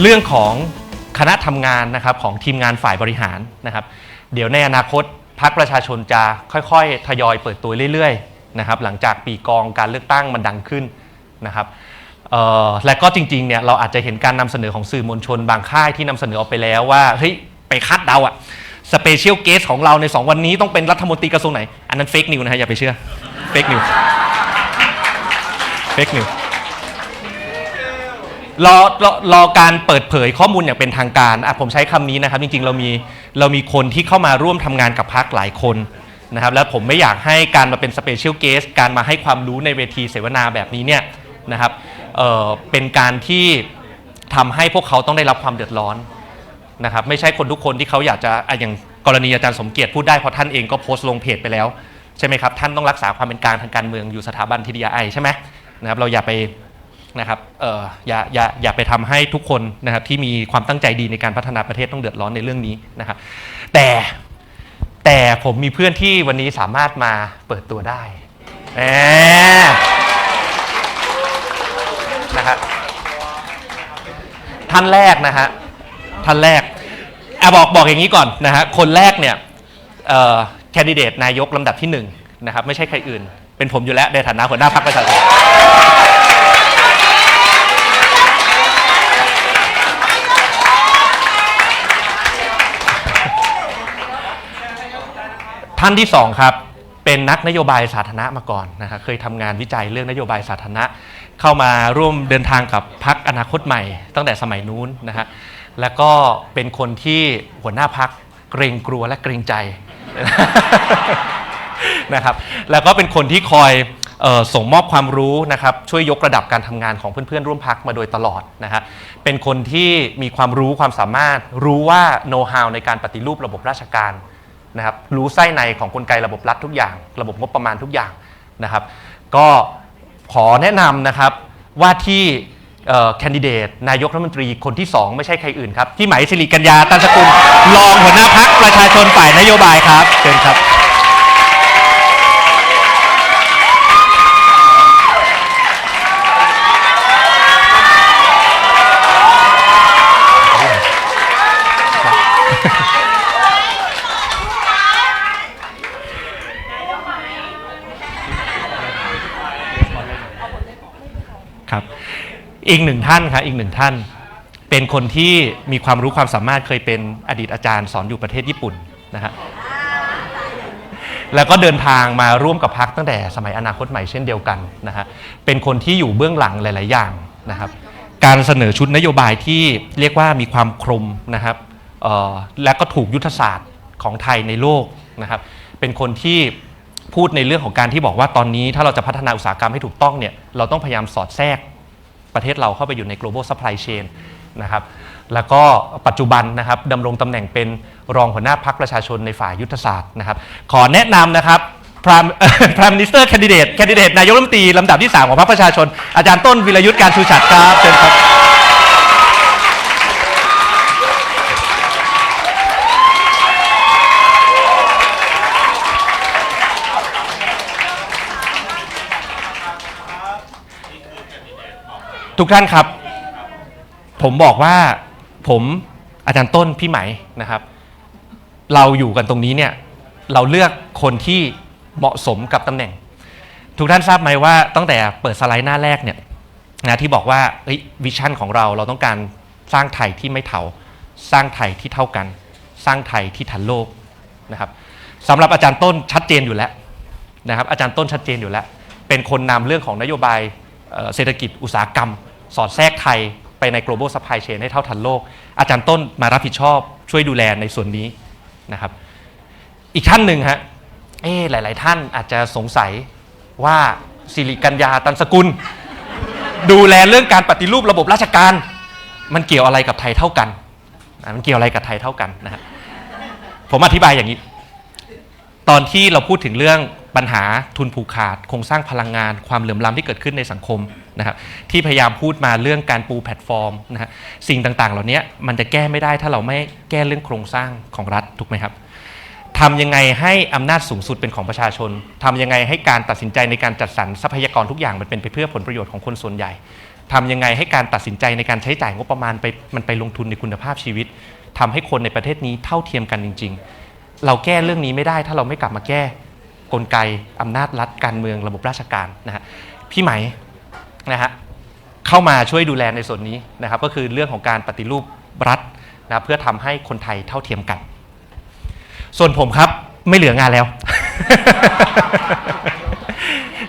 เรื่องของคณะทำงานนะครับของทีมงานฝ่ายบริหารนะครับ เดี๋ยวในอนาคตพรรคประชาชนจะค่อยๆ ทยอยเปิดตัวเรื่อยๆนะครับหลังจากปีกองการเลือกตั้งมันดังขึ้นนะครับและก็จริงๆเนี่ยเราอาจจะเห็นการนำเสนอของสื่อมวลชนบางค่ายที่นำเสนอออกไปแล้วว่าเฮ้ยไปคาดเดาอะสเปเชียลเกสของเราใน 2 วันนี้ต้องเป็นรัฐมนตรีกระทรวงไหน อันนั้นเฟกนิวนะฮะอย่าไปเชื่อเฟกนิวเฟกนิว รอรอรอการเปิดเผยข้อมูลอย่างเป็นทางการอะผมใช้คำนี้นะครับ จริงๆ เรามีเรามีคนที่เข้ามาร่วมทำงานกับพักหลายคนนะครับ แล้วผมไม่อยากให้การมาเป็นสเปเชียลเกสการมาให้ความรู้ในเวทีเสวนาแบบนี้เนี่ยนะครับเอ่อเป็นการที่ทำให้พวกเขาต้องได้รับความเดือดร้อน นะครับไม่ใช่คนทุกคนที่เขาอยากจะอะอย่างกรณีอาจารย์สมเกียรติพูดได้เพราะท่านเองก็โพสต์ลงเพจไปแล้ว ใช่ไหมครับ ท่านต้องรักษาความเป็นกลางทางการเมืองอยู่สถาบันทีดีไอใช่ไหมนะครับเราอย่าไป นะครับเอออย่าอย่าอย่าไปทำให้ทุกคนนะครับที่มีความตั้งใจดีในการพัฒนาประเทศต้องเดือดร้อนในเรื่องนี้นะครับแต่แต่ผมมีเพื่อนที่วันนี้สามารถมาเปิดตัวได้แหมนะครับท่านแรกนะฮะท่านแรกอะบอกบอกอย่างนี้ก่อนนะฮะคนแรกเนี่ยแคนดิเดตนายกลำดับที่หนึ่งนะครับไม่ใช่ใครอื่น เป็นผมอยู่แล้วในฐานะหัวหน้าพรรคประชาชน ท่านที่สองครับเป็นนักนโยบายสาธารณะมาก่อนนะครับเคยทำงานวิจัยเรื่องนโยบายสาธารณะ เข้ามาร่วมเดินทางกับพักอนาคตใหม่ ตั้งแต่สมัยนู้นนะฮะแล้วก็เป็นคนที่หัวหน้าพักเกรงกลัวและเกรงใจ นะครับแล้วก็เป็นคนที่คอยเออส่งมอบความรู้นะครับช่วยยกระดับการทำงานของเพื่อนๆ ร่วมพักมาโดยตลอดนะฮะเป็นคนที่มีความรู้ความสามารถรู้ว่าโน้ตฮาวในการปฏิรูประบบราชการ นะครับรู้ไส้ในของกลไกระบบรัฐทุกอย่าง ระบบงบประมาณทุกอย่างนะครับ ก็ขอแนะนำนะครับว่าที่แคนดิเดตนายกรัฐมนตรีคนที่ 2 ไม่ใช่ใครอื่นครับ ที่หมายสิริกัญญาตันสกุลรองหัวหน้าพักประชาชนฝ่ายนโยบายครับเชิญครับ ครับ อีกหนึ่งท่านครับอีกหนึ่งท่าน เป็นคนที่มีความรู้ความสามารถเคยเป็นอดีตอาจารย์สอนอยู่ประเทศญี่ปุ่นนะฮะแล้วก็เดินทางมาร่วมกับพักตั้งแต่สมัยอนาคตใหม่เช่นเดียวกันนะฮะเป็นคนที่อยู่เบื้องหลังหลาย ๆ อย่างนะครับ การเสนอชุดนโยบายที่เรียกว่ามีความคลุมนะครับและก็ถูกยุทธศาสตร์ของไทยในโลกนะครับ เป็นคนที่ พูดในเรื่องของการที่บอกว่าตอนนี้ถ้าเราจะพัฒนาอุตสาหกรรมให้ถูกต้องเนี่ยเราต้องพยายามสอดแทรกประเทศเราเข้าไปอยู่ใน global supply chain นะครับแล้วก็ปัจจุบันนะครับดำรงตำแหน่งเป็นรองหัวหน้าพักประชาชนในฝ่ายยุทธศาสตร์นะครับ ขอแนะนำนะครับ Prime Prime Minister Candidate Candidate นายกรัฐมนตรีลำดับที่ 3 ของพรรคประชาชน อาจารย์ต้นวิรยุทธ์การชูชัดครับเชิญครับ ทุกท่านครับ ผมบอกว่าผมอาจารย์ต้นพี่ไหมนะครับ เราอยู่กันตรงนี้เนี่ยเราเลือกคนที่เหมาะสมกับตำแหน่ง ทุกท่านทราบไหมว่าตั้งแต่เปิดสไลด์หน้าแรกเนี่ยนะที่บอกว่าวิชั่นของเราเราต้องการสร้างไทยที่ไม่เถาสร้างไทยที่เท่ากัน สร้างไทยที่ทันโลกนะครับสำหรับอาจารย์ต้นชัดเจนอยู่แล้วนะครับอาจารย์ต้นชัดเจนอยู่แล้ว เป็นคนนำเรื่องของนโยบายเศรษฐกิจอุตสาหกรรม สอดแทรกไทยไปใน global supply chain ให้เท่าทันโลก อาจารย์ต้นมารับผิดชอบช่วยดูแลในส่วนนี้นะครับ อีกท่านหนึ่งฮะเอ๊หลาย ๆ ท่านอาจจะสงสัยว่าสิริกัญญาตันสกุล ดูแลเรื่องการปฏิรูประบบราชการ มันเกี่ยวอะไรกับไทยเท่ากันมันเกี่ยวอะไรกับไทยเท่ากันนะฮะผมอธิบายอย่างนี้ ตอนที่เราพูดถึงเรื่อง ปัญหาทุนผูกขาดโครงสร้างพลังงาน ความเหลื่อมล้ำที่เกิดขึ้นในสังคมนะครับที่พยายามพูดมาเรื่องการปูแพลตฟอร์มนะฮะสิ่งต่างๆ เหล่านี้มันจะแก้ไม่ได้ถ้าเราไม่แก้เรื่องโครงสร้างของรัฐถูกไหมครับทำยังไงให้อำนาจสูงสุดเป็นของประชาชนทำยังไงให้การตัดสินใจในการจัดสรรทรัพยากรทุกอย่างมันเป็นไปเพื่อผลประโยชน์ของคนส่วนใหญ่ทำยังไงให้การตัดสินใจในการใช้จ่ายงบประมาณไปมันไปลงทุนในคุณภาพชีวิตทำให้คนในประเทศนี้เท่าเทียมกันจริง ๆ เราแก้เรื่องนี้ไม่ได้ถ้าเราไม่กลับมาแก้ กลไกอำนาจรัฐการเมืองระบบราชการนะฮะพี่ไหมนะฮะเข้ามาช่วยดูแลในส่วนนี้นะครับก็คือเรื่องของการปฏิรูปรัฐนะเพื่อทำให้คนไทยเท่าเทียมกัน ส่วนผมครับไม่เหลืองานแล้ว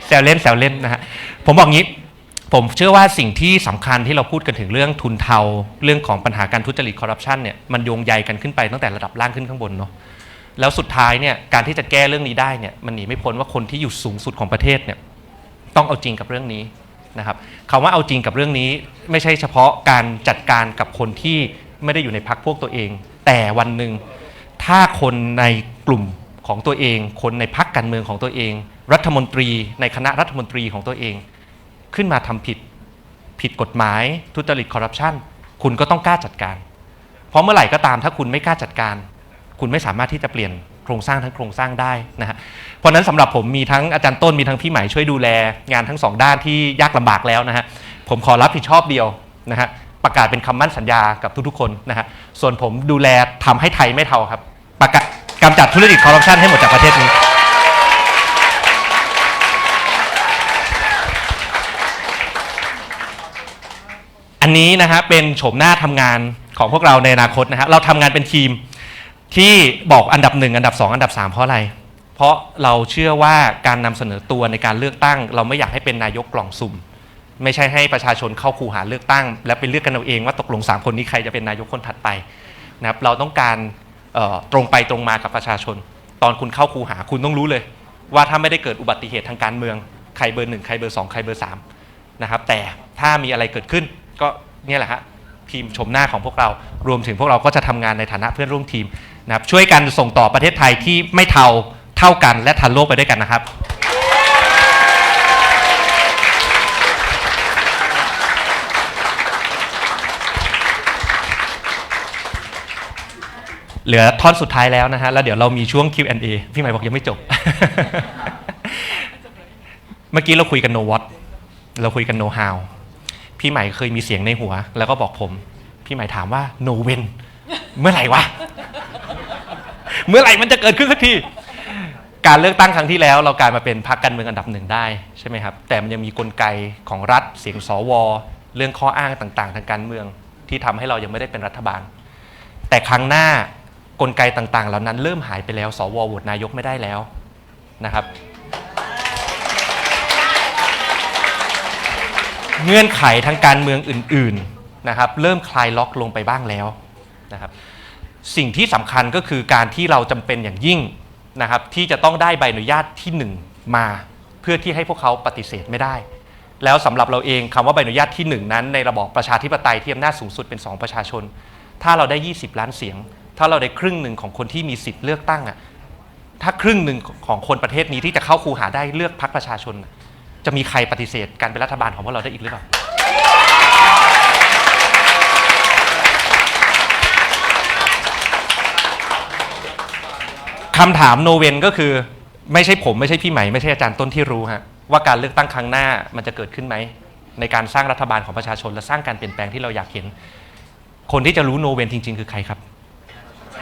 แซวเล่นแซวเล่นนะฮะผมบอกงี้ผมเชื่อว่าสิ่งที่สำคัญที่เราพูดกันถึงเรื่องทุนเทา เรื่องของปัญหาการทุจริตคอร์รัปชันเนี่ยมันโยงใยกันขึ้นไปตั้งแต่ระดับล่างขึ้นข้างบนเนาะ แล้วสุดท้ายเนี่ยการที่จะแก้เรื่องนี้ได้เนี่ยมันหนีไม่พ้นว่าคนที่อยู่สูงสุดของประเทศเนี่ยต้องเอาจริงกับเรื่องนี้นะครับคำว่าเอาจริงกับเรื่องนี้ไม่ใช่เฉพาะการจัดการกับคนที่ไม่ได้อยู่ในพักพวกตัวเอง แต่วันหนึ่งถ้าคนในกลุ่มของตัวเอง คนในพักการเมืองของตัวเอง รัฐมนตรี ในคณะรัฐมนตรีของตัวเอง ขึ้นมาทำผิดผิดกฎหมายทุจริตคอร์รัปชันคุณก็ต้องกล้าจัดการ เพราะเมื่อไหร่ก็ตามถ้าคุณไม่กล้าจัดการ คุณไม่สามารถที่จะเปลี่ยนโครงสร้างทั้งโครงสร้างได้นะฮะเพราะนั้นสำหรับผมมีทั้งอาจารย์ต้นมีทั้งพี่ใหม่ช่วยดูแลงานทั้งสองด้านที่ยากลำบากแล้วนะฮะผมขอรับผิดชอบเดียวนะฮะประกาศเป็นคำมั่นสัญญากับทุกๆคนนะฮะส่วนผมดูแลทำให้ไทยไม่เท่าครับ ประกาศกำจัดทุจริตคอร์รัปชันให้หมดจากประเทศนี้อันนี้นะฮะเป็นโฉมหน้าทำงานของพวกเราในอนาคตนะฮะเราทำงานเป็นทีม ที่บอกอันดับหนึ่งอันดับสองอันดับสามเพราะอะไร เพราะเราเชื่อว่าการนำเสนอตัวในการเลือกตั้ง เราไม่อยากให้เป็นนายกกล่องสุ่ม ไม่ใช่ให้ประชาชนเข้าคูหาเลือกตั้ง และไปเลือกกันเอาเองว่าตกลงสามคนนี้ใครจะเป็นนายกคนถัดไปนะครับเราต้องการตรงไปตรงมากับประชาชน ตอนคุณเข้าคูหาคุณต้องรู้เลย ว่าถ้าไม่ได้เกิดอุบัติเหตุทางการเมืองใครเบอร์หนึ่งใครเบอร์สองใครเบอร์สามนะครับแต่ถ้ามีอะไรเกิดขึ้นก็เนี่ยแหละฮะทีมชมหน้าของพวกเรารวมถึงพวกเราก็จะทำงานในฐานะเพื่อนร่วมทีม นะครับช่วยกันส่งต่อประเทศไทยที่ไม่เท่าเท่ากันและทันโลกไปด้วยกันนะครับ เหลือท่อนสุดท้ายแล้วนะฮะแล้วเดี๋ยวเรามีช่วง Q&A พี่ใหม่บอกยังไม่จบ เมื่อกี้เราคุยกัน no what เราคุยกัน no how พี่ใหม่เคยมีเสียงในหัว แล้วก็บอกผม พี่ใหม่ถามว่า no when เมื่อไหร่วะ เมื่อไหร่มันจะเกิดขึ้นสักที การเลือกตั้งครั้งที่แล้ว เรากลายมาเป็นพรรคการเมืองอันดับหนึ่งได้ใช่ไหมครับ แต่มันยังมีกลไกของรัฐเสียงสวเรื่องข้ออ้างต่างๆ ทางการเมืองที่ทำให้เรายังไม่ได้เป็นรัฐบาล แต่ครั้งหน้ากลไกต่างๆ เหล่านั้นเริ่มหายไปแล้ว สวโหวตนายกไม่ได้แล้วนะครับ เงื่อนไขทางการเมืองอื่น ๆนะครับ เริ่มคลายล็อกลงไปบ้างแล้วนะครับ สิ่งที่สำคัญก็คือการที่เราจำเป็นอย่างยิ่งนะครับที่จะต้องได้ใบอนุญาตที่หนึ่งมา เพื่อที่ให้พวกเขาปฏิเสธไม่ได้ แล้วสำหรับเราเองคำว่าใบอนุญาตที่หนึ่งนั้น ในระบอบประชาธิปไตยที่อำนาจสูงสุดเป็นสองประชาชน ถ้าเราได้ 20 ล้านเสียง ถ้าเราได้ครึ่งหนึ่งของคนที่มีสิทธิ์เลือกตั้งอะถ้าครึ่งหนึ่งของคนประเทศนี้ที่จะเข้าคูหาได้เลือกพรรคประชาชน จะมีใครปฏิเสธการเป็นรัฐบาลของพวกเราได้อีกหรือเปล่า คำถามโนเวนก็คือ ไม่ใช่ผมไม่ใช่พี่ใหม่ไม่ใช่อาจารย์ต้นที่รู้ฮะว่าการเลือกตั้งครั้งหน้ามันจะเกิดขึ้นไหม ในการสร้างรัฐบาลของประชาชนและสร้างการเปลี่ยนแปลงที่เราอยากเห็น คนที่จะรู้โนเวนจริง ๆ คือใครครับ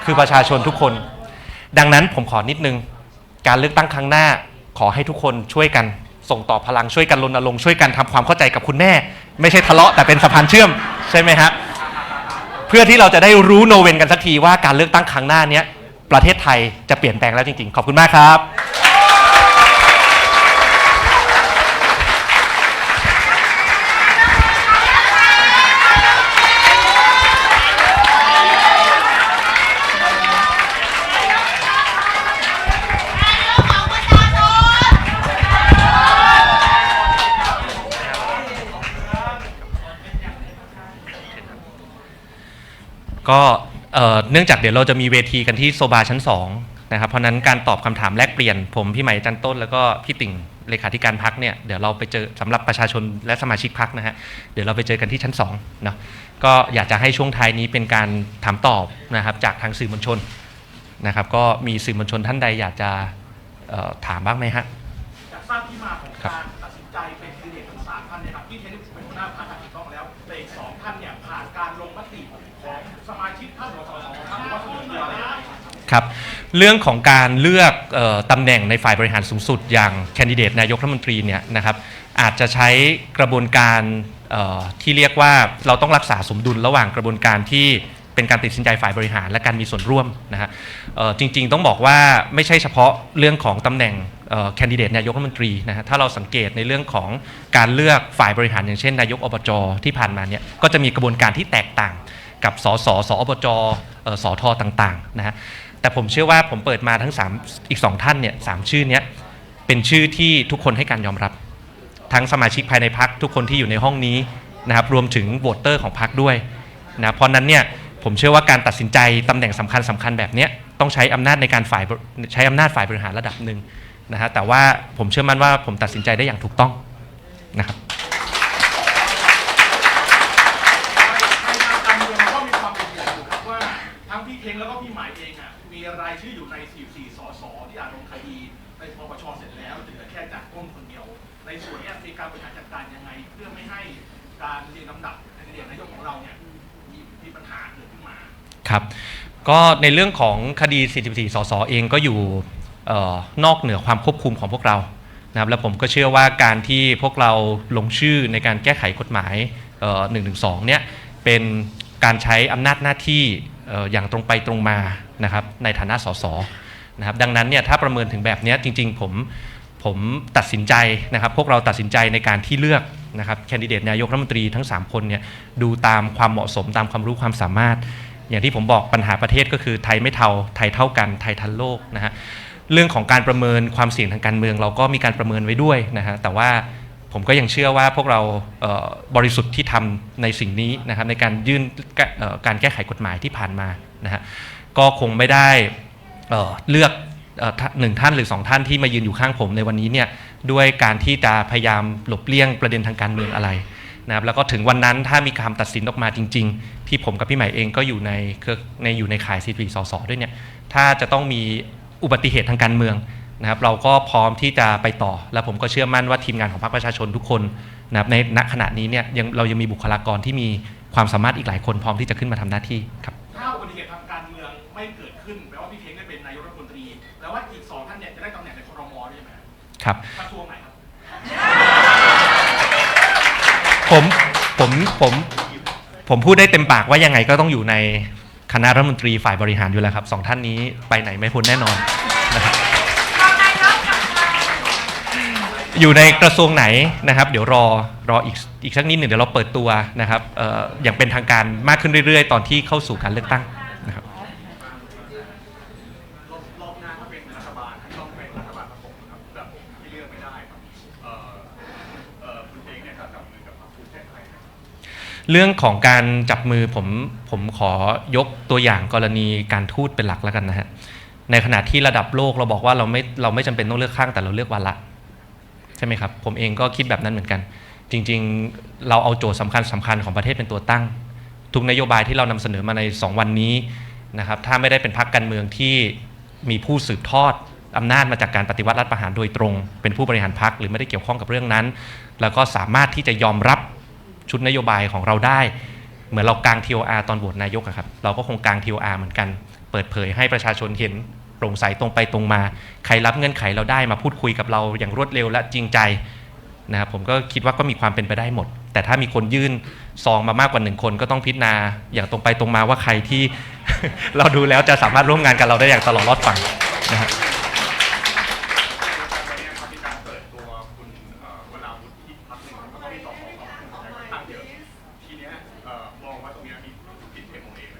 คือประชาชนทุกคน ดังนั้นผมขอนิดนึง การเลือกตั้งครั้งหน้าขอให้ทุกคนช่วยกัน ส่งต่อพลังช่วยกันรณรงค์ช่วยกันทำความเข้าใจกับคุณแม่ ไม่ใช่ทะเลาะแต่เป็นสะพานเชื่อมใช่ไหมฮะเพื่อที่เราจะได้รู้โนเวนกันสักทีว่าการเลือกตั้งครั้งหน้าเนี้ย ประเทศไทยจะเปลี่ยนแปลงแล้วจริงๆ ขอบคุณมากครับ ก็ เนื่องจากเดี๋ยวเราจะมีเวทีกันที่โซบาชั้น2นะครับเพราะนั้นการตอบคำถามแลกเปลี่ยน ผมพี่ใหม่จันต้น แล้วก็พี่ติ่งเลขาธิการพักเนี่ยเดี๋ยวเราไปเจอสำหรับประชาชนและสมาชิกพักนะฮะเดี๋ยวเราไปเจอกันที่ชั้น2เนาะก็อยากจะให้ช่วงท้ายนี้เป็นการถามตอบนะครับจากทางสื่อมวลชนนะครับ ก็มีสื่อมวลชนท่านใดอยากจะถามบ้างไหมฮะอยากทราบที่มาของครับการตัดสินใจเป็นแคนดิเดตทั้งสามท่านเนยครับที่เทนนิสเป็นหัวหน้าพรรคอะก็ เรื่องของการเลือกออตำแหน่งในฝ่ายบริหารสูงสุด อย่างแคนดิเดตนายกรัฐมนตรีเนี่ยนะครับอาจจะใช้กระบวนการที่เรียกว่าเราต้องรักษาสมดุลระหว่างกระบวนการที่เป็นการตัดสินใจฝ่ายบริหารและการมีส่วนร่วมนะฮะจริงๆต้องบอกว่าไม่ใช่เฉพาะเรื่องของตำแหน่งแคนดิเดตนายกรัฐมนตรีนะฮะถ้าเราสังเกตในเรื่องของการเลือกฝ่ายบริหารอย่างเช่น นายกอบจที่ผ่านมาเนี่ยก็จะมีกระบวนการที่แตกต่างกับสสสอบจอสอทอต่างๆนะฮะ แต่ผมเชื่อว่าผมเปิดมาทั้ง3อีก 2 ท่านเนี่ยสามชื่อเนี้ยเป็นชื่อที่ทุกคนให้การยอมรับ ทั้งสมาชิกภายในพักทุกคนที่อยู่ในห้องนี้นะครับรวมถึงโหวตเตอร์ของพักด้วยนะเพราะนั้นเนี่ยผมเชื่อว่าการตัดสินใจตำแหน่งสำคัญสำคัญแบบเนี้ยต้องใช้อำนาจในการฝ่ายใช้อำนาจฝ่ายบริหารระดับหนึ่งนะฮะแต่ว่าผมเชื่อมั่นว่าผมตัดสินใจได้อย่างถูกต้องนะครับ การเรียงลำดับแคนดิเดตนายกของเราเนี่ยมีมีปัญหาเกิดขึ้นมา ครับ ก็ในเรื่องของคดี 44 สส เองก็อยู่เออนอกเหนือความควบคุมของพวกเรานะครับและผมก็เชื่อว่าการที่พวกเราลงชื่อในการแก้ไขกฎหมาย112เนี่ยเป็นการใช้อำนาจหน้าที่เอ่ออย่างตรงไปตรงมานะครับในฐานะสสนะครับดังนั้นเนี่ยถ้าประเมินถึงแบบเนี้ยจริงๆผมผมตัดสินใจนะครับพวกเราตัดสินใจในการที่เลือก นะครับแคนดิเดตนายกรัฐมนตรีทั้ง 3 คนเนี่ยดูตามความเหมาะสมตามความรู้ความสามารถ อย่างที่ผมบอกปัญหาประเทศก็คือไทยไม่เท่าไทยเท่ากันไทยทันโลกนะฮะเรื่องของการประเมินความเสี่ยงทางการเมือง เราก็มีการประเมินไว้ด้วยนะฮะแต่ว่าผมก็ยังเชื่อว่าพวกเราเบริสุทธิ์ที่ทำในสิ่งนี้นะครับในการยื่นการแก้ไขกฎหมายที่ผ่านมานะฮะก็คงไม่ได้เเลือกออหนึ่งท่านหรือสองท่านที่มายืนอยู่ข้างผมในวันนี้เนี่ย ด้วยการที่จะพยายามหลบเลี่ยงประเด็นทางการเมืองอะไรนะครับแล้วก็ถึงวันนั้นถ้ามีคำตัดสินออกมาจริง ๆ ที่ผมกับพี่ใหม่เองก็อยู่ในเครือในอยู่ในข่ายซีรีสสด้วยเนี่ยถ้าจะต้องมีอุบัติเหตุทางการเมืองนะครับเราก็พร้อมที่จะไปต่อ และผมก็เชื่อมั่นว่าทีมงานของพรรคประชาชนทุกคนนะครับในณขณะนี้เนี่ยยังเรายังมีบุคลากรที่มีความสามารถอีกหลายคนพร้อมที่จะขึ้นมาทำหน้าที่ครับ ครับครับกระทรวงไหนครับผมผมผมผมพูดได้เต็มปากว่ายังไงก็ต้องอยู่ในคณะรัฐมนตรีฝ่ายบริหารอยู่แล้วครับสองท่านนี้ไปไหนไม่พ้นแน่นอนนะครับอยู่ในกระทรวงไหนนะครับ เดี๋ยวรอรออีกอีกสักนิดหนึ่งเดี๋ยวเราเปิดตัวนะครับเอ่ออย่างเป็นทางการมากขึ้นเรื่อยๆ ตอนที่เข้าสู่การเลือกตั้ง เรื่องของการจับมือผมผมขอยกตัวอย่างกรณีการทูตเป็นหลักแล้วกันนะฮะในขณะที่ระดับโลกเราบอกว่าเราไม่เราไม่จำเป็นต้องเลือกข้างแต่เราเลือกวาระใช่ไหมครับผมเองก็คิดแบบนั้นเหมือนกัน จริงๆ เราเอาโจทย์สำคัญสำคัญของประเทศเป็นตัวตั้ง ทุกนโยบายที่เรานำเสนอมาใน 2 วันนี้นะครับถ้าไม่ได้เป็นพรรคการเมืองที่มีผู้สืบทอดอำนาจมาจากการปฏิวัติรัฐประหารโดยตรง เป็นผู้บริหารพรรคหรือไม่ได้เกี่ยวข้องกับเรื่องนั้น แล้วก็สามารถที่จะยอมรับ ชุดนโยบายของเราได้ เหมือนเรากาง TOR ตอนโหวตนายกครับ เราก็คงกาง TOR เหมือนกัน เปิดเผยให้ประชาชนเห็นโปร่งใสตรงไปตรงมา ใครรับเงื่อนไขเราได้มาพูดคุยกับเราอย่างรวดเร็วและจริงใจนะครับผมก็คิดว่าก็มีความเป็นไปได้หมด แต่ถ้ามีคนยื่นซองมามากกว่าหนึ่งคนก็ต้องพิจารณาอย่างตรงไปตรงมาว่าใครที่ เราดูแล้วจะสามารถร่วมงานกับเราได้อย่างตลอดรอดฝั่งนะฮะวันนี้ครับมีการเปิดตัวคุณเอ่อวราวุฒิที่พักหนึ่งแล้วก็มีต่อของของค่อนข้างเยอะทีเนี้ยเอ่อมองว่าตรงเนี้ยมีผิดเอ็มโอเอไหม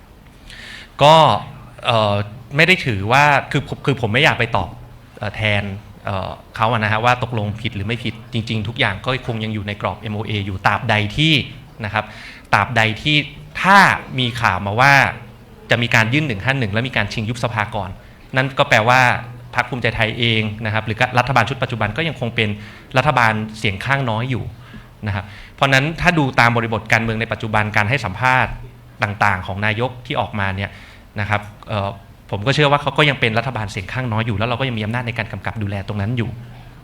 ก็เอ่อไม่ได้ถือว่าคือคือผมไม่อยากไปตอบแทนเขาอะนะฮะว่าตกลงผิดหรือไม่ผิดจริง ๆ ทุกอย่างก็คงยังอยู่ในกรอบ MOA อยู่ตราบใดที่นะครับตราบใดที่ถ้ามีข่าวมาว่าจะมีการยื่น 151 แล้วมีการชิงยุบสภาก่อน นั่นก็แปลว่าพรรคภูมิใจไทยเองนะครับหรือรัฐบาลชุดปัจจุบันก็ยังคงเป็นรัฐบาลเสียงข้างน้อยอยู่นะครับเพราะนั้นถ้าดูตามบริบทการเมืองในปัจจุบันการให้สัมภาษณ์ต่างๆ ของนายกที่ออกมาเนี่ย นะครับผมก็เชื่อว่าเขาก็ยังเป็นรัฐบาลเสียงข้างน้อยอยู่ แล้วเราก็ยังมีอำนาจในการกำกับดูแลตรงนั้นอยู่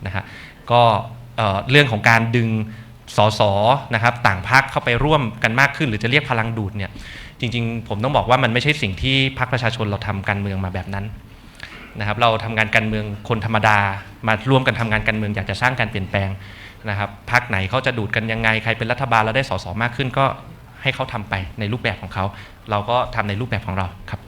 นะฮะก็เอ่อเรื่องของการดึงสสนะครับต่างพรรคเข้าไปร่วมกันมากขึ้น หรือจะเรียกพลังดูดเนี่ยจริง ๆ ผมต้องบอกว่ามันไม่ใช่สิ่งที่พรรคประชาชนเราทำการเมืองมาแบบนั้นนะครับเราทำงานการเมืองคนธรรมดา มาร่วมกันทำงานการเมืองอยากจะสร้างการเปลี่ยนแปลงนะครับพักไหนเขาจะดูดกันยังไงใครเป็นรัฐบาลแล้วได้สสมากขึ้นก็ให้เขาทำไปในรูปแบบของเขา เราก็ทำในรูปแบบของเราครับ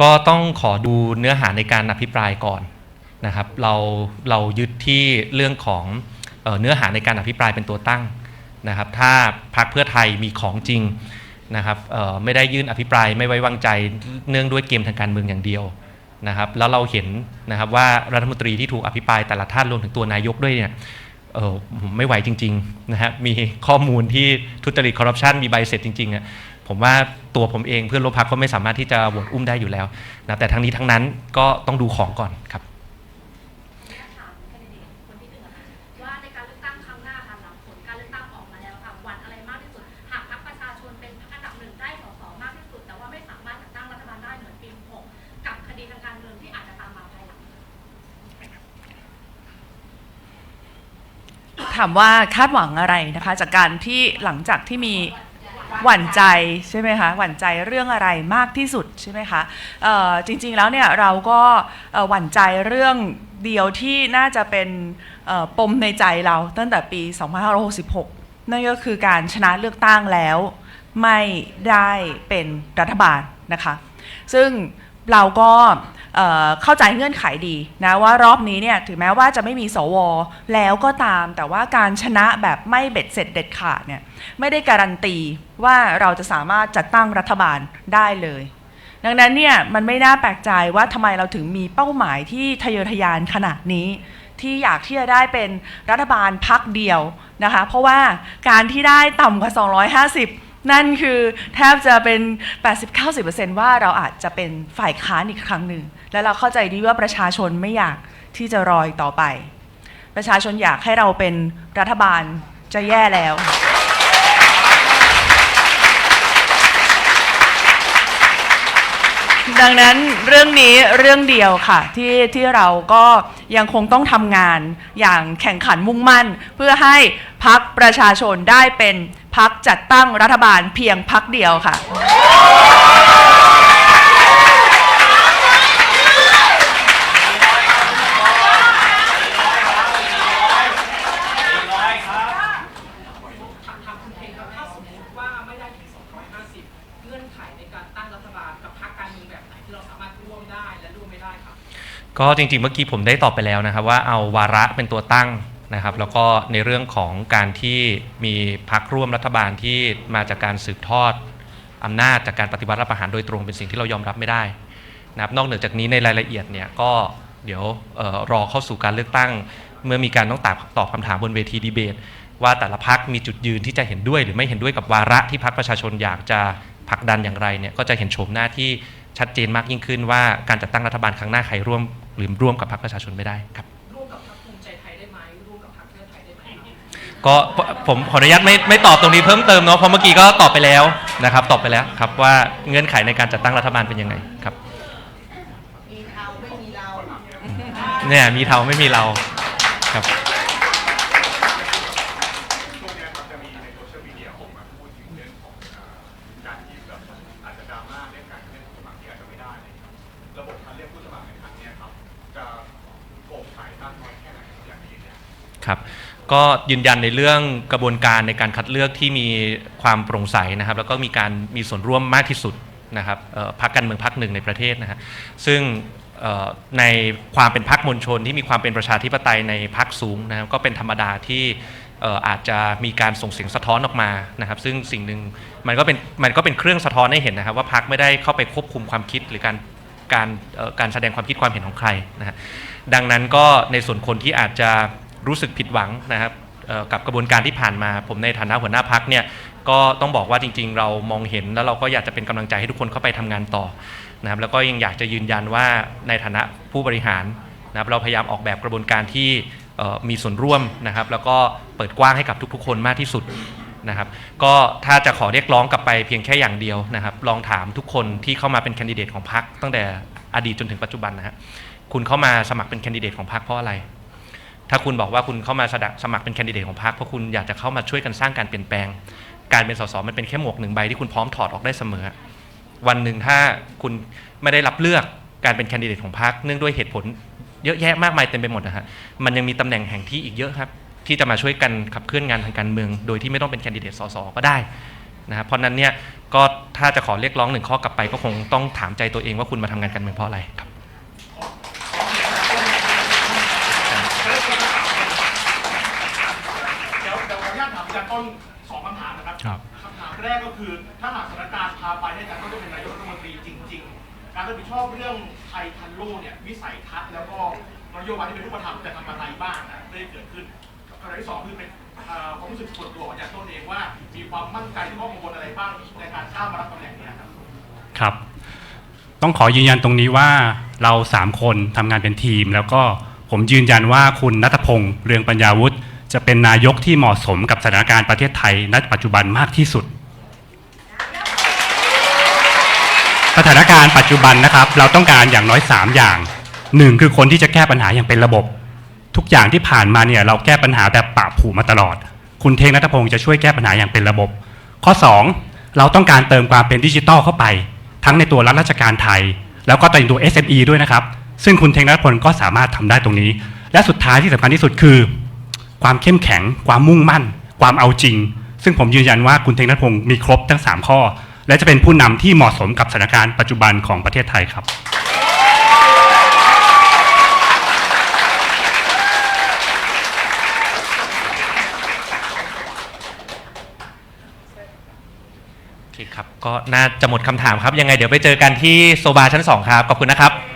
ก็ต้องขอดูเนื้อหาในการอภิปรายก่อนนะครับ เราเรายึดที่เรื่องของเออเนื้อหาในการอภิปรายเป็นตัวตั้งนะครับ ถ้าพรรคเพื่อไทยมีของจริงนะครับไม่ได้ยื่นอภิปรายไม่ไว้วางใจเนื่องด้วยเกมทางการเมืองอย่างเดียวนะครับ แล้วเราเห็นนะครับว่ารัฐมนตรีที่ถูกอภิปรายแต่ละท่านรวมถึงตัวนายกด้วยเนี่ยเออไม่ไหวจริงๆนะฮะมีข้อมูลที่ทุจริตคอร์รัปชันมีใบเสร็จจริงๆอะ ผมว่าตัวผมเองเพื่อนร่วมพักก็ไม่สามารถที่จะโหวตอุ้มได้อยู่แล้วนะแต่ทั้งนี้ทั้งนั้นก็ต้องดูของก่อนครับถามแคนดิเดตคนที่หนึ่งอะค่ะว่าในการเลือกตั้งครั้งหน้าค่ะหลังผลการเลือกตั้งออกมาแล้วค่ะวันอะไรมากที่สุดหากพรรคประชาชนเป็นพรรคอันดับหนึ่งได้สสมากที่สุดแต่ว่าไม่สามารถจัดตั้งรัฐบาลได้เหมือนปี6กับคดีทางการเมืองที่อาจจะตามมาภายหลังถามว่าคาดหวังอะไรนะคะ จากการที่หลังจากที่มี หวั่นใจใช่ไหมคะหวั่นใจเรื่องอะไรมากที่สุดใช่ไหมคะจริงๆแล้วเนี่ยเราก็หวั่นใจเรื่องเดียวที่น่าจะเป็นปมในใจเราตั้งแต่ปี 2566 นั่นก็คือการชนะเลือกตั้งแล้วไม่ได้เป็นรัฐบาลนะคะ ซึ่งเราก็ เเข้าใจเงื่อนไขดีนะว่ารอบนี้เนี่ยถึงแม้ว่าจะไม่มีสว แล้วก็ตามแต่ว่าการชนะแบบไม่เบ็ดเสร็จเด็ดขาดเนี่ยไม่ได้การันตีว่าเราจะสามารถจัดตั้งรัฐบาลได้เลย ดังนั้นเนี่ยมันไม่น่าแปลกใจว่าทำไมเราถึงมีเป้าหมายที่ทะเยอทะยานขนาดนี้ ที่อยากที่จะได้เป็นรัฐบาลพักเดียวนะคะเพราะว่าการที่ได้ต่ำกว่า 250นั่นคือแทบจะเป็น 80-90%ว่าเราอาจจะเป็นฝ่ายค้านอีกครั้งหนึ่ง และเราเข้าใจดีว่าประชาชนไม่อยากที่จะรออีกต่อไป ประชาชนอยากให้เราเป็นรัฐบาลจะแย่แล้ว ดังนั้นเรื่องนี้เรื่องเดียวค่ะ ที่ที่เราก็ยังคงต้องทำงานอย่างแข่งขันมุ่งมั่น เพื่อให้พักประชาชนได้เป็นพักจัดตั้งรัฐบาลเพียงพักเดียวค่ะ ทางคุณเองครับถ้าสมมติว่าไม่ได้ถึง 250 เงื่อนไขในการตั้งรัฐบาลกับพรรคการเมืองแบบไหนที่เราสามารถร่วมได้และร่วมไม่ได้ครับ ก็จริงๆเมื่อกี้ผมได้ตอบไปแล้วนะครับว่าเอาวาระเป็นตัวตั้งนะครับ แล้วก็ในเรื่องของการที่มีพักร่วมรัฐบาลที่มาจากการสืบทอดอำนาจจากการปฏิวัติรัฐประหารโดยตรงเป็นสิ่งที่เรายอมรับไม่ได้นะครับนอกเหนือจากนี้ในรายละเอียดเนี่ยก็เดี๋ยวออรอเข้าสู่การเลือกตั้ง เมื่อมีการต้องตอบตอบคำถามบนเวทีดีเบต ว่าแต่ละพักมีจุดยืนที่จะเห็นด้วยหรือไม่เห็นด้วยกับวาระที่พักประชาชนอยากจะผลักดันอย่างไรเนี่ยก็จะเห็นโฉมหน้าที่ชัดเจนมากยิ่งขึ้นว่าการจัดตั้งรัฐบาลครั้งหน้าใครร่วม หรือร่วมกับพรรคประชาชนไม่ได้ครับร่วมกับพรรคภูมิใจไทยได้ไหมร่วมกับพรรคเพื่อไทยได้ไหมครับก็ผมขออนุญาตไม่ไม่ตอบตรงนี้เพิ่มเติมเนาะเพราะเมื่อกี้ก็ตอบไปแล้วนะครับ ตอบไปแล้วครับว่าเงื่อนไขในการจัดตั้งรัฐบาลเป็นยังไงครับมีเราไม่มีเราเนี่ยมีเทาไม่มีเราครับ ครับก็ยืนยันในเรื่องกระบวนการในการคัดเลือกที่มีความโปร่งใสนะครับ แล้วก็มีการมีส่วนร่วมมากที่สุดนะครับพรรคการเมืองพรรคหนึ่งในประเทศนะฮะซึ่งในความเป็นพรรคมวลชนที่มีความเป็นประชาธิปไตยในพรรคสูงนะครับก็เป็นธรรมดาที่อาจจะมีการส่งเสียงสะท้อนออกมานะครับ ซึ่งสิ่งหนึ่งมันก็เป็นมันก็เป็นเครื่องสะท้อนให้เห็นนะครับ ว่าพรรคไม่ได้เข้าไปควบคุมความคิดหรือการการการแสดงความคิดความเห็นของใครนะฮะดังนั้นก็ในส่วนคนที่อาจจะ รู้สึกผิดหวังนะครับกับกระบวนการที่ผ่านมา ผมในฐานะหัวหน้าพักเนี่ยก็ต้องบอกว่าจริง ๆ เรามองเห็นแล้วเราก็อยากจะเป็นกำลังใจให้ทุกคนเข้าไปทำงานต่อนะครับแล้วก็ยังอยากจะยืนยันว่าในฐานะผู้บริหารนะครับเราพยายามออกแบบกระบวนการที่มีส่วนร่วมนะครับ แล้วก็เปิดกว้างให้กับทุกๆ คนมากที่สุดนะครับก็ถ้าจะขอเรียกร้องกลับไปเพียงแค่อย่างเดียวนะครับ ลองถามทุกคนที่เข้ามาเป็นแคนดิเดตของพรรคตั้งแต่อดีตจนถึงปัจจุบันนะฮะคุณเข้ามาสมัครเป็นแคนดิเดตของพรรคเพราะอะไร ถ้าคุณบอกว่าคุณเข้ามาสมัครเป็นแคนดิเดตของพรรคเพราะคุณอยากจะเข้ามาช่วยกันสร้างการเปลี่ยนแปลง การเป็นสสมันเป็นแค่หมวกหนึ่งใบที่คุณพร้อมถอดออกได้เสมอ วันหนึ่งถ้าคุณไม่ได้รับเลือกการเป็นแคนดิเดตของพรรคเนื่องด้วยเหตุผลเยอะแยะมากมายเต็มไปหมดนะฮะมันยังมีตำแหน่งแห่งที่อีกเยอะครับ ที่จะมาช่วยกันขับเคลื่อนงานทางการเมือง โดยที่ไม่ต้องเป็นแคนดิเดตสสก็ได้นะครับเพราะฉะนั้นเนี่ยก็ถ้าจะขอเรียกร้องหนึ่งข้อกลับไปก็คงต้องถามใจตัวเองว่าคุณมาทำงานการเมืองเพราะอะไรครับ เดี๋ยวเดี๋ยวขออนุญาตถามอาจารย์ต้ นสองคำถามนะครับครับคำถามแรกก็คือถ้าหากสถานการณ์พาไปให้อาจารย์ต้นได้เป็นนายกรัฐมนตรีจริง ๆ การรับผิดชอบเรื่องไทยทันโลกเนี่ยวิสัยทัศน์แล้วก็นโยบายที่เป็นรูปธรรมจะทำอะไรบ้างนะได้เกิดขึ้นคำถามที่สองคือเป็นเอ่อความรู้สึกส่วนตัวของอาจารย์ต้นเองว่า มีความมั่นใจที่ข้อกังวลอะไรบ้างในการก้าวมารับตำแหน่งเนี้ครับครับ ต้องขอยืนยันตรงนี้ว่าเราสามคนทำงานเป็นทีม แล้วก็ผมยืนยันว่าคุณนัทพงศ์เรืองปัญญาวุฒิ จะเป็นนายกที่เหมาะสมกับสถานการณ์ประเทศไทยณปัจจุบันมากที่สุด สถานการณ์ปัจจุบันนะครับ เราต้องการอย่างน้อย 3 อย่างหนึ่งคือคนที่จะแก้ปัญหาอย่างเป็นระบบ ทุกอย่างที่ผ่านมาเนี่ยเราแก้ปัญหาแบบปะผูมาตลอด คุณเทงนัทพงศ์จะช่วยแก้ปัญหาอย่างเป็นระบบ ข้อ 2 เราต้องการเติมความเป็นดิจิทัลเข้าไป ทั้งในตัวรัฐราชการไทย แล้วก็ในตัว SME ด้วยนะครับ ซึ่งคุณเทงนัทพลก็สามารถทำได้ตรงนี้ และสุดท้ายที่สำคัญที่สุดคือ ความเข้มแข็ง ความมุ่งมั่น ความเอาจริง ซึ่งผมยืนยันว่าคุณเทงนัทพงศ์มีครบทั้ง 3 ข้อ และจะเป็นผู้นำที่เหมาะสมกับสถานการณ์ปัจจุบันของประเทศไทยครับ โอเคครับ ก็น่าจะหมดคำถามครับ ยังไงเดี๋ยวไปเจอกันที่โซบาชั้น 2 ครับ ขอบคุณนะครับ